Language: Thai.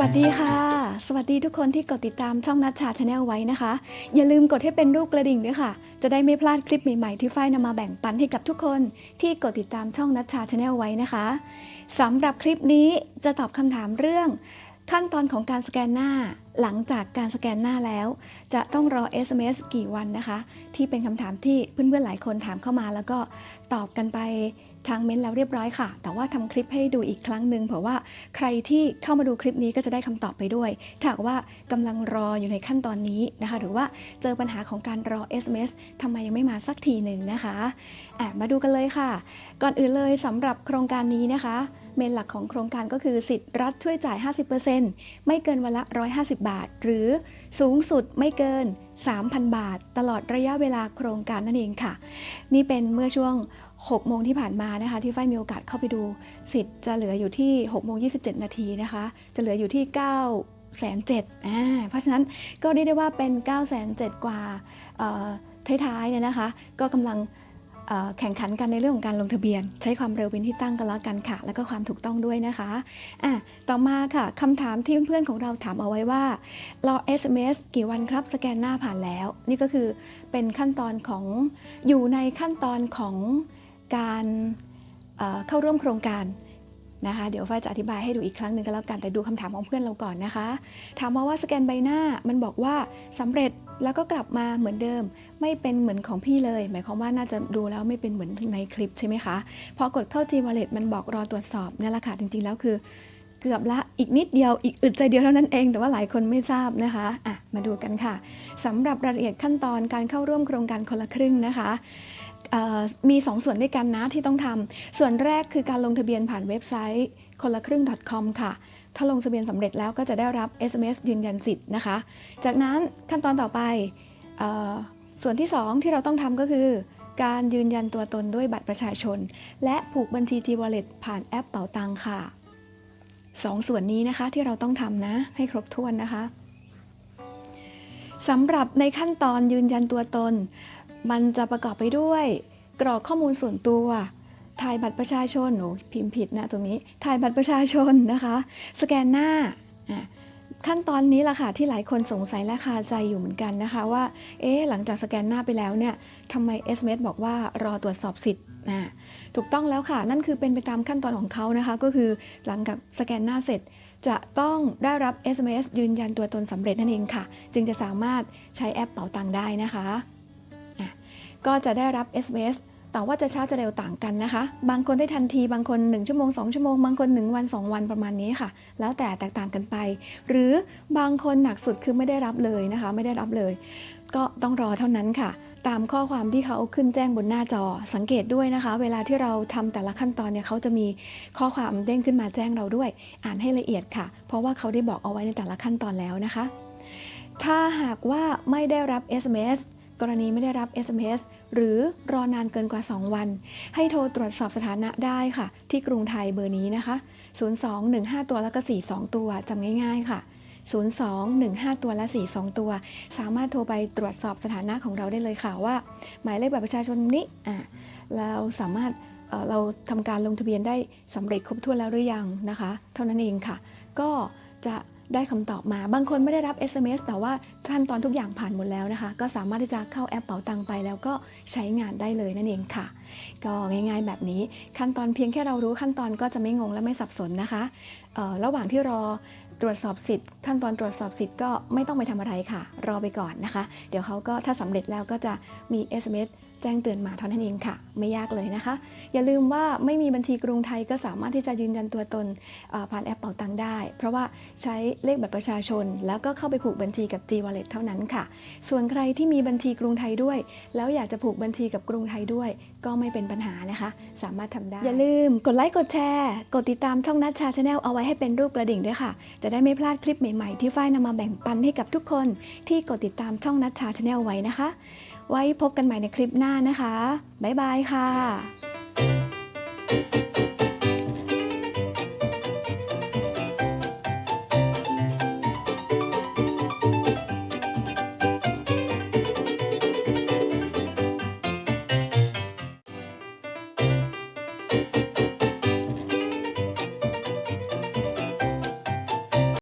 วัสดีค่ะ สวัสดีทุกคนที่กดติดตามช่องนัชชาชาแนลไว้นะคะ อย่าลืมกดให้เป็นรูปกระดิ่งด้วยค่ะ จะได้ไม่พลาดคลิปใหม่ๆที่ฝ้ายนำมาแบ่งปันให้กับทุกคนที่กดติดตามช่องนัชชาชาแนลไว้นะคะสำหรับคลิปนี้จะตอบคำถามเรื่อง ขั้นตอนของการสแกนหน้า หลังจากการสแกนหน้าแล้ว จะต้องรอ SMS กี่วันนะคะ ที่เป็นคำถามที่เพื่อนๆหลายคนถามเข้ามาแล้วก็ตอบกันไป ทางเม้นแล้วเรียบร้อยค่ะ แต่ว่าทำคลิปให้ดูอีกครั้งหนึ่งเผื่อว่าใครที่เข้ามาดูคลิปนี้ก็จะได้คำตอบไปด้วย ถ้าว่ากำลังรออยู่ในขั้นตอนนี้นะคะ หรือว่าเจอปัญหาของการรอ SMS ทำไมยังไม่มาสักทีหนึ่งนะคะแอะมาดูกันเลยค่ะ ก่อนอื่นเลยสำหรับโครงการนี้นะคะเมนหลักของโครงการก็คือสิทธิ์รัฐช่วยจ่าย 50%ไม่เกินวันละ 150 บาท หรือสูงสุดไม่เกิน 3,000 บาท ตลอดระยะเวลาโครงการนั่นเองค่ะ นี่เป็นเมื่อช่วง 6โมงที่ผ่านมานะคะที่ฝ้ายมีโอกาสเข้าไปดูสิทธิ์จะเหลืออยู่ที่6โมง27 นาทีนะคะ จะเหลืออยู่ที่9แสนเจ็ดอ่าเพราะฉะนั้นก็เรียกได้ว่าเป็น9แสนเจ็ดกว่าท้ายๆเนี่ยนะคะ ก็กำลังแข่งขันกันในเรื่องของการลงทะเบียน ใช้ความเร็วเป็นที่ตั้งกันแล้วกันค่ะ แล้วก็ความถูกต้องด้วยนะคะอะต่อมาค่ะคำถามที่เพื่อนๆของเราถามเอาไว้ว่า รอ SMS กี่วันครับ สแกนหน้าผ่านแล้ว นี่ก็คือเป็นขั้นตอนของอยู่ในขั้นตอนของ การเเข้าร่วมโครงการนะคะ เดี๋ยวฝ้าจะอธิบายให้ดูอีกครั้งหนึ่งก็แล้วกันแต่ดูคำถามของเพื่อนเราก่อนนะคะ ถามมาว่าสแกนใบหน้ามันบอกว่าสำเร็จแล้วก็กลับมาเหมือนเดิม ไม่เป็นเหมือนของพี่เลย หมายความว่าน่าจะดูแล้วไม่เป็นเหมือนในคลิปใช่ไหมคะพอกดเข้า G Wallet มันบอกรอตรวจสอบนี่แหละค่ะจริงๆแล้วคือ เกือบละอีกนิดเดียวอีกอึดใจเดียวเท่านั้นเอง แต่ว่าหลายคนไม่ทราบนะคะอะมาดูกันค่ะสำหรับรายละเอียดขั้นตอนการเข้าร่วมโครงการคนละครึ่งนะคะ มี2ส่วนด้วยกันนะที่ต้องทำส่วนแรกคือการลงทะเบียนผ่านเว็บไซต์คนละครึ่ง .com ค่ะ ถ้าลงทะเบียนสำเร็จแล้วก็จะได้รับ SMS ยืนยันสิทธิ์นะคะ จากนั้นขั้นตอนต่อไปออส่วนที่ 2 ที่เราต้องทำก็คือ การยืนยันตัวตนด้วยบัตรประชาชน และผูกบัญชี G Wallet ผ่านแอปเป๋าตังค่ะสองส่วนนี้นะคะที่เราต้องทำนะให้ครบถ้วนนะคะสำหรับในขั้นตอนยืนยันตัวตน มันจะประกอบไปด้วย กรอกข้อมูลส่วนตัว ถ่ายบัตรประชาชนโอ้พิมพ์ผิดนะตรงนี้ ถ่ายบัตรประชาชนนะคะ สแกนหน้า ขั้นตอนนี้แหละค่ะที่หลายคนสงสัยและคาใจอยู่เหมือนกันนะคะว่า เอ๊ะหลังจากสแกนหน้าไปแล้วเนี่ยทำไม SMS บอกว่ารอตรวจสอบสิทธิ์อะถูกต้องแล้วค่ะ นั่นคือเป็นไปตามขั้นตอนของเขานะคะ ก็คือหลังจากสแกนหน้าเสร็จจะต้องได้รับ SMS ยืนยันตัวตนสำเร็จนั่นเองค่ะ จึงจะสามารถใช้แอปเป๋าตังค์ได้นะคะ ก็จะได้รับ SMS แต่ว่าจะช้าจะเร็วต่างกันนะคะ บางคนได้ทันทีบางคน 1 ชั่วโมง 2 ชั่วโมง บางคน 1 วัน 2 วันประมาณนี้ค่ะ แล้วแต่แตกต่างกันไป หรือบางคนหนักสุดคือไม่ได้รับเลยนะคะ ไม่ได้รับเลย ก็ต้องรอเท่านั้นค่ะ ตามข้อความที่เขาขึ้นแจ้งบนหน้าจอสังเกตด้วยนะคะ เวลาที่เราทำแต่ละขั้นตอนเนี่ยเขาจะมีข้อความเด้งขึ้นมาแจ้งเราด้วย อ่านให้ละเอียดค่ะ เพราะว่าเขาได้บอกเอาไว้ในแต่ละขั้นตอนแล้วนะคะ ถ้าหากว่าไม่ได้รับ SMS กรณีไม่ได้รับ SMS หรือรอนานเกินกว่า 2 วัน ให้โทรตรวจสอบสถานะได้ค่ะ ที่กรุงไทยเบอร์นี้นะคะ 0215 ตัวแล้วก็ 42 ตัวจำง่ายๆค่ะ 0215 ตัวและ 42 ตัว สามารถโทรไปตรวจสอบสถานะของเราได้เลยค่ะว่า หมายเลขบัตรประชาชนนี้อะเราสามารถเเราทำการลงทะเบียนได้สำเร็จครบถ้วนแล้วหรือยังนะคะ เท่านั้นเองค่ะ ก็จะ ได้คำตอบมา บางคนไม่ได้รับ SMS แต่ว่าขั้นตอนทุกอย่างผ่านหมดแล้วนะคะ ก็สามารถที่จะเข้าแอปเป๋าตังไป แล้วก็ใช้งานได้เลยนั่นเองค่ะ ก็ง่ายๆแบบนี้ขั้นตอนเพียงแค่เรารู้ขั้นตอนก็จะไม่งงและไม่สับสนนะคะ ระหว่างที่รอตรวจสอบสิทธิ์ ขั้นตอนตรวจสอบสิทธิ์ก็ไม่ต้องไปทำอะไรค่ะ รอไปก่อนนะคะ เดี๋ยวเขาก็ถ้าสำเร็จแล้วก็จะมี SMS แจ้งเตือนมาเท่านั้นเองค่ะ ไม่ยากเลยนะคะ อย่าลืมว่าไม่มีบัญชีกรุงไทยก็สามารถที่จะยืนยันตัวตนผ่านแอปเป๋าตังได้ เพราะว่าใช้เลขบัตรประชาชน แล้วก็เข้าไปผูกบัญชีกับ G Wallet เท่านั้นค่ะ ส่วนใครที่มีบัญชีกรุงไทยด้วย แล้วอยากจะผูกบัญชีกับกรุงไทยด้วย ก็ไม่เป็นปัญหานะคะ สามารถทำได้ อย่าลืมกดไลค์กดแชร์กดติดตามช่องนัชชาชาแนลเอาไว้ให้เป็นรูปกระดิ่งด้วยค่ะ จะได้ไม่พลาดคลิปใหม่ๆ ที่ฝ้ายนำมาแบ่งปันให้กับทุกคน ที่กดติดตามช่องนัชชาชาแนลไว้นะคะ ไว้พบกันใหม่ในคลิปหน้านะคะ บ๊ายบายค่ะ